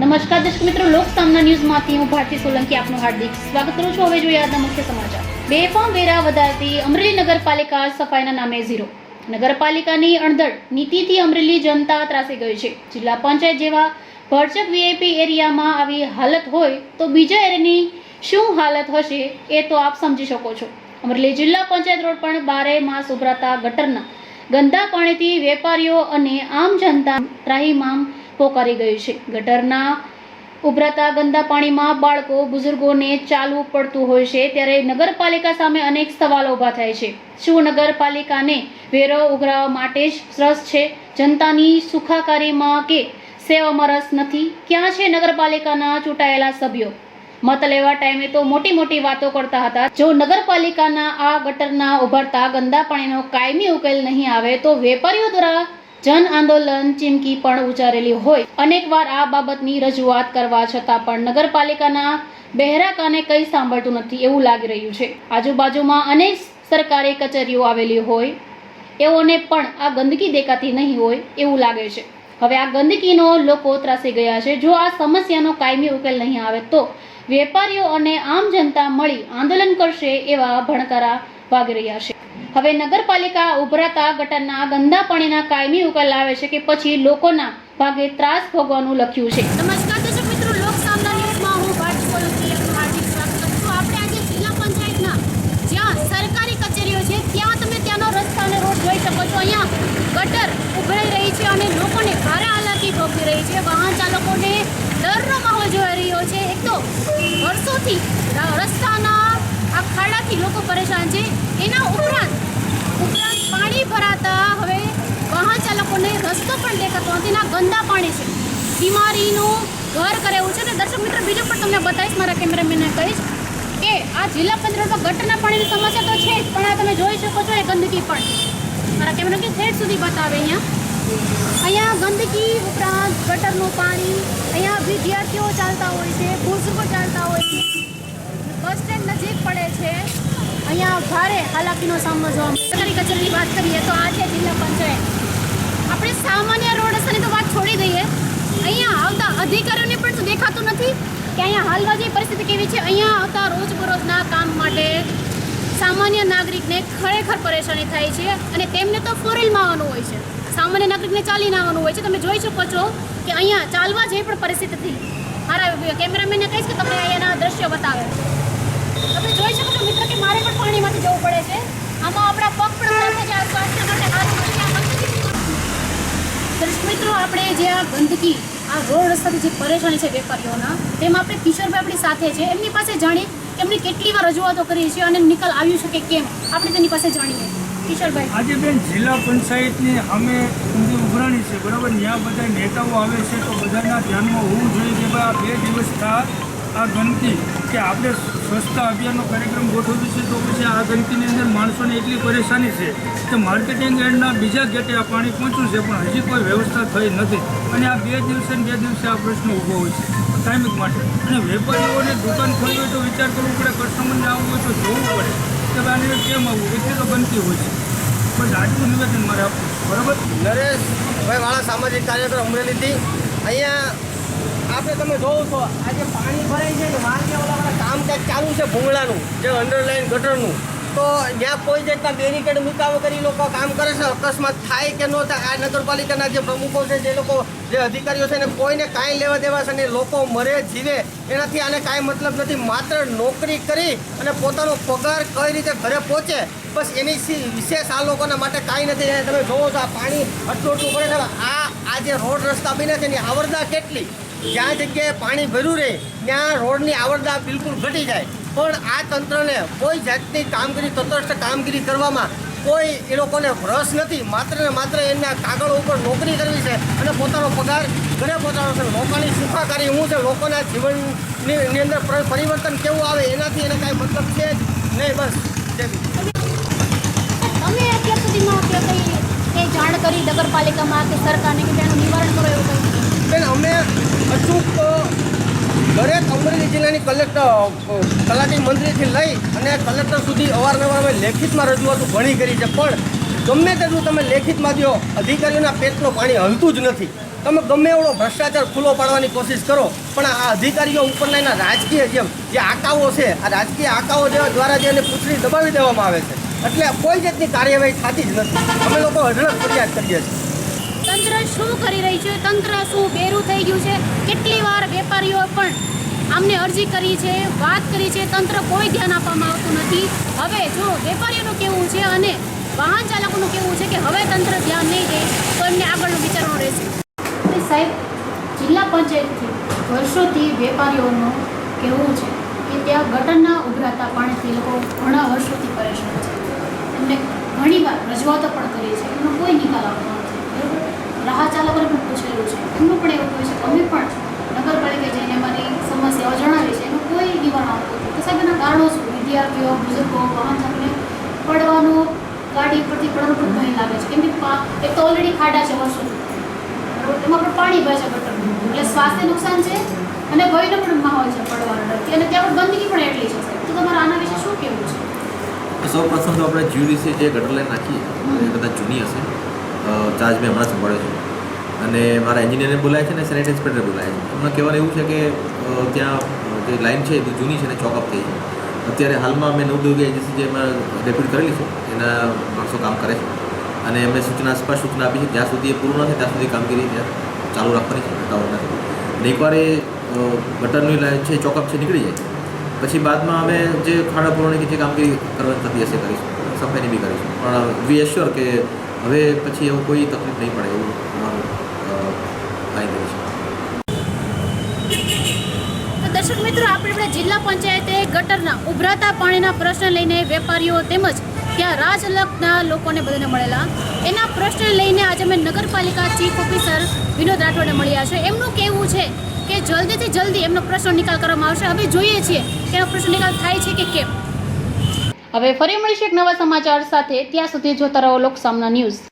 નમસ્કાર દર્શક મિત્રો, લોક સામના ન્યૂઝમાંથી હું ભારતી સોલંકી આપનું હાર્દિક સ્વાગત કરું છું. હવે જોઈએ આજના મુખ્ય સમાચાર. બેફામ વેરા વધારતી અમરેલી નગરપાલિકા સફાઈના નામે ઝીરો. નગરપાલિકાની અણધડ નીતિથી અમરેલી જનતા ત્રાસી ગઈ છે. જિલ્લા પંચાયત જેવા ભરચક વીઆઈપી એરિયામાં આવી હાલત હોય તો બીજા એરિયાની શું હાલત હશે એ તો આપ સમજી શકો છો. અમરેલી જિલ્લા પંચાયત રોડ પણ બારે માસ ઉભરાતા ગટરના ગંદા પાણીથી વેપારીઓ અને આમ જનતા ત્રાહીમામ પોકારી ગયું છે. ગટરના ઉભરાતા ગંદા પાણીમાં બાળકો, બુઝુર્ગોને ચાલવું પડતું હોય છે. ત્યારે નગરપાલિકા સામે અનેક સવાલો ઊભા થાય છે. શું નગરપાલિકાને વેરો ઉઘરાવવા માટે જ રસ છે? જનતાની સુખાકારીમાં કે સેવામાં રસ નથી? ક્યાં છે નગરપાલિકાના ચૂંટાયેલા સભ્યો? મત લેવા ટાઈમે તો મોટી મોટી વાતો કરતા હતા. જો નગરપાલિકાના આ ગટરના ઉભરતા ગંદા પાણીનો કાયમી ઉકેલ નહીં આવે તો વેપારીઓ દ્વારા જન આંદોલન ચીમકી પણ ઉચ્ચારેલી હોય. અનેકવાર આ બાબતની રજૂઆત કરવા છતાં પણ નગરપાલિકાના બહેરા કાને કંઈ સાંભળતું નથી એવું લાગી રહ્યું છે. આજુબાજુમાં અનેક સરકારી કચેરીઓ આવેલી હોય. એઓને પણ આ ગંદકી દેખાતી નહીં હોય એવું લાગે છે. હવે આ ગંદકીનો લોકો ત્રાસી ગયા છે. જો આ સમસ્યાનો કાયમી ઉકેલ નહીં આવે તો વેપારીઓ અને આમ જનતા મળી આંદોલન કરશે એવા ભણકારા વાગી રહ્યા છે. હવે નગરપાલિકા ઉભરાતા ગટરના ગંદા પાણીના કાયમી ઉકેલ લાવે છે કે પછી લોકોના ભાગે ત્રાસ ભોગવાનું લખ્યું છે. નમસ્કાર દર્શક મિત્રો, લોક સામના ન્યૂઝમાં હું ભારતી સોલંકી આપનું હાર્દિક સ્વાગત કરું છું. આપણે આજે જિલ્લા પંચાયતના જ્યાં સરકારી કચેરીઓ છે, ત્યાં તમે ત્યાંનો રસ્તા અને રોડ જોઈ શકો છો. અહીંયા ગટર ઉભરાઈ રહી છે અને લોકોને ભારે હાલાકી ભોગવી રહી છે. વાહન ચાલકોને ડરનો માહોલ જોઈ રહ્યો છે. એક તો વર્ષોથી રસ્તાના આ ખાડાથી લોકો પરેશાન છે. એના ઉપરાંત પાણી ભરાતા. હવે વાહન ચાલકોને રસ્તો પણ દેખાતો નથી ના ગંદા પાણી છે. બીમારીનું ઘર કરે એવું છે ને. દર્શક મિત્ર, બીજું પણ તમને બતાવીશ, મારા કેમેરામેનને કહીશ કે આ જિલ્લા પંચાયતમાં ગટરના પાણીની સમસ્યા તો છે જ, પણ આ તમે જોઈ શકો છો એ ગંદકી પણ. મારા કેમેરા કે ઠેઠ સુધી બતાવે અહીંયા. અહીંયા ગંદકી ઉપરાંત ગટરનું પાણી, અહીંયા વિદ્યાર્થીઓ ચાલતા હોય છે, બુઝુર્ગો ચાલતા હોય છે. બસ સ્ટેન્ડ નજીક પડે છે. અહીંયા ભારે હાલાકીનો સામનો જોવા મળે સરકારી કચેરીની વાત કરીએ તો આ છે જિલ્લા પંચાયત. આપણે સામાન્ય રોડ રસ્તાની તો વાત છોડી દઈએ. અહીંયા આવતા અધિકારીઓને પણ દેખાતું નથી કે અહીંયા હાલમાં જે પરિસ્થિતિ કેવી છે. અહીંયા આવતા રોજબરોજના કામ માટે સામાન્ય નાગરિકને ખરેખર પરેશાની થાય છે અને તેમને તો ફોરેલમાં આવવાનું હોય છે. સામાન્ય નાગરિકને ચાલીને આવવાનું હોય છે. તમે જોઈ શકો છો કે અહીંયા ચાલવા જે પણ પરિસ્થિતિ હતી મારા કેમેરામેનને કહીશ કે તમને અહીંયાના દ્રશ્યો બતાવે. તમે જોઈ શકો છો મિત્ર કે મારે પણ પાણીમાંથી જવું પડે છે. આમાં આપણા પગ પણ સાથે છે આ સ્વાસ્થ્ય માટે હાથ મિત્રો, આપણે જે આ ગંદકી, આ રોડ રસ્તાથી જે પરેશાની છે વેપારીઓના, તેમાં આપણે કિશોરભાઈ આપણી સાથે છે. એમની પાસે જાણીએ એમની કેટલી વાર રજૂઆતો કરી છે અને નિકાલ આવ્યું છે કે કેમ? આપણે તેની પાસે જાણીએ. કિશોરભાઈ. આજે બેન જિલ્લા પંચાયતની અમે ઊંધી ઉભરાણી છે, બરાબર? ત્યાં બધા નેતાઓ આવે છે તો બધાના ધ્યાનમાં હોવું જોઈએ કે ભાઈ આ બે દિવસ થા આ ગંદકી કે આપણે સ્વચ્છતા અભિયાનનો કાર્યક્રમ ગોઠવ્યો છે, તો પછી આ ગંદકીની અંદર માણસોને એટલી પરેશાની છે કે માર્કેટિંગ એન્ડના બીજા ગેટે આ પાણી પહોંચ્યું છે, પણ હજી કોઈ વ્યવસ્થા થઈ નથી. અને આ બે દિવસે બે દિવસે આ પ્રશ્ન ઊભો હોય છે, ટાઈમિંગ માટે. અને વેપારીઓને દુકાન ખોલવી હોય તો વિચાર કરવો પડે, કસ્ટમરને આવવું હોય તો જોવું પડે કે આને કેમ આવવું એટલી તો બનતી હોય છે. બસ આટલું નિવેદન મારે આપવું. બરાબર? નરેશભાઈ વાળા સામાજિક કાર્યક્રમ અમરેલીથી. અહીંયા આપણે તમે જોવો છો, આજે પાણી ભરાય છે ને ઓલા કામ કંઈક ચાલુ છે ભૂંગળાનું, જે અંડરલાઈન ગટરનું. તો જ્યાં કોઈ જાતના બેરિકેડ મુકાવો કરી લોકો કામ કરે છે, અકસ્માત થાય કે ન થાય, આ નગરપાલિકાના જે પ્રમુખો છે, જે લોકો, જે અધિકારીઓ છે, એને કોઈને કાંઈ લેવા દેવા છે ને લોકો મરે જીવે, એનાથી આને કાંઈ મતલબ નથી. માત્ર નોકરી કરી અને પોતાનો પગાર કઈ રીતે ઘરે પહોંચે, બસ એની વિશેષ આ લોકોના માટે કાંઈ નથી. તમે જોવો છો, આ પાણી આટલું આટલું પડે છે આ આ જે રોડ રસ્તા બન્યા છે, એની આવરદા કેટલી? જ્યાં જગ્યાએ પાણી ભર્યું રહે, ત્યાં રોડની આવરદા બિલકુલ ઘટી જાય. પણ આ તંત્રને કોઈ જાતની કામગીરી, તટસ્થ કામગીરી કરવામાં કોઈ એ લોકોને રસ નથી. માત્ર ને માત્ર એમના કાગળ ઉપર નોકરી કરવી છે અને પોતાનો પગાર ઘરે પોતાનો છે. લોકોની સુખાકારી હું છે, લોકોના જીવનની અંદર પરિવર્તન કેવું આવે એનાથી એને કાંઈ મતલબ છે જ નહીં, બસ. તમે કે કંઈ જાણ કરી નગરપાલિકામાં સરકારને નિવારણ કરો એવું કંઈ બેન અમે અચૂક અ, દરેક અમરેલી જિલ્લાની કલેક્ટર તલાટી મંત્રીથી લઈ અને કલેક્ટર સુધી અવારનવાર અમે લેખિતમાં રજૂઆતો ઘણી કરી છે. પણ ગમે તેટલું તમે લેખિતમાં દો અધિકારીઓના પેટનું પાણી હલતું જ નથી. તમે ગમે એવડો ભ્રષ્ટાચાર ખુલ્લો પાડવાની કોશિશ કરો, પણ આ અધિકારીઓ ઉપરના એના રાજકીય જેમ, જે આકાઓ છે, આ રાજકીય આકાઓ જેવા દ્વારા જે એને પૂછડી દબાવી દેવામાં આવે છે. એટલે કોઈ જાતની કાર્યવાહી થતી જ નથી. અમે લોકો અઢળક ફરિયાદ કરીએ છીએ. તંત્ર શું કરી રહી છે? તંત્ર શું બેરું થઈ ગયું છે? કેટલી વાર વેપારીઓ પણ આમને અરજી કરી છે, વાત કરી છે. તંત્ર કોઈ ધ્યાન આપવામાં આવતું નથી. હવે જો વેપારીઓનું કેવું છે અને વાહન ચાલકોનું કેવું છે કે હવે તંત્ર ધ્યાન નહીં દે, તો એમને આગળનું વિચારવાનું રહેશે. સાહેબ, જિલ્લા પંચાયતથી વર્ષોથી વેપારીઓનું કહેવું છે કે ત્યાં ગટરના ઉભરાતા પાણીથી લોકો ઘણા વર્ષોથી પરેશાન છે. એમને ઘણીવાર રજૂઆતો પણ કરી છે એમનો કોઈ નિકાલ આવતો નથી બરાબર રાહ ચાલકોને પણ પૂછેલું છે એમનું પણ એવું કહે છે કે અમે પણ નગરપાલિકા જઈને અમારી સમસ્યાઓ જણાવી છે એનું કોઈ નિવારણ આવતું નથી તો સાહેબ એના કારણો વિદ્યાર્થીઓ બુઝુર્ગો વાહન ચાલકોને પડવાનું ગાડી ઉપરથી પડવાનું પણ ભય લાગે છે. કેમ કે એક તો ઓલરેડી ખાડા છે વર્ષોથી. એમાં પણ પાણી ભરે છે ગટરનું એટલે સ્વાસ્થ્ય નુકસાન છે અને ભયનો પણ માહોલ છે પડવાનો ડરથી. અને ત્યાં પણ ગંદકી પણ એટલી છે. તો તમારે આના વિશે શું કહેવું છે? સૌ પ્રથમ તો આપણે જીયુડીસી જે ગટર લાઈન નાખીએ એ કદાચ જૂની હશે. ચાર્જ મેં હમણાં સંભાળ્યો છે. અને મારા એન્જિનિયરને બોલાય છે ને સેનેટ ઇન્સ્પેક્ટરે બોલાય છે. એમને કહેવાનું એવું છે કે ત્યાં જે લાઈન છે એ જૂની છે ને ચોકઅપ થઈ છે. અત્યારે હાલમાં મેં નવદુર્ગ એજન્સી જે એમાં ડેપ્યુટ કરેલી છે, એના માણસો કામ કરે છે. અને એમને સૂચના, સ્પષ્ટ સૂચના આપી છે, જ્યાં સુધી એ પૂરું નથી ત્યાં સુધી કામગીરી ત્યાં ચાલુ રાખવાની છે નથી અને એકવાર એ ગટરની લાઈન છે, ચોકઅપ છે, નીકળી જાય. પછી બાદમાં અમે જે ખાડા પૂરવાની જે કામગીરી કરવાની થતી હશે કરીશું, સફાઈની બી કરીશું. પણ વી એશ્યોર કે હવે પછી એવું કોઈ તકલીફ નહીં પડે એવું અમારું આઈ છે. દર્શક મિત્રો આપણે જિલ્લા પંચાયતે ગટરના ઉભરાતા પાણીના પ્રશ્ન લઈને વેપારીઓ તેમજ ત્યાં રાજ અલગના લોકોને બધાને મળેલા. એના પ્રશ્ન લઈને આજે અમે નગરપાલિકા ચીફ ઓફિસર વિનોદ રાઠોડને મળ્યા છે. એમનું કહેવું છે કે જલ્દીથી જલ્દી એમનો પ્રશ્ન નિકાલ કરવામાં આવશે. હવે જોઈએ છીએ કે પ્રશ્ન નિકાલ થાય છે કે કેમ. હવે ફરી મળીશું એક નવા સમાચાર સાથે. ત્યાં સુધી જોતા રહો લોકસામના ન્યૂઝ.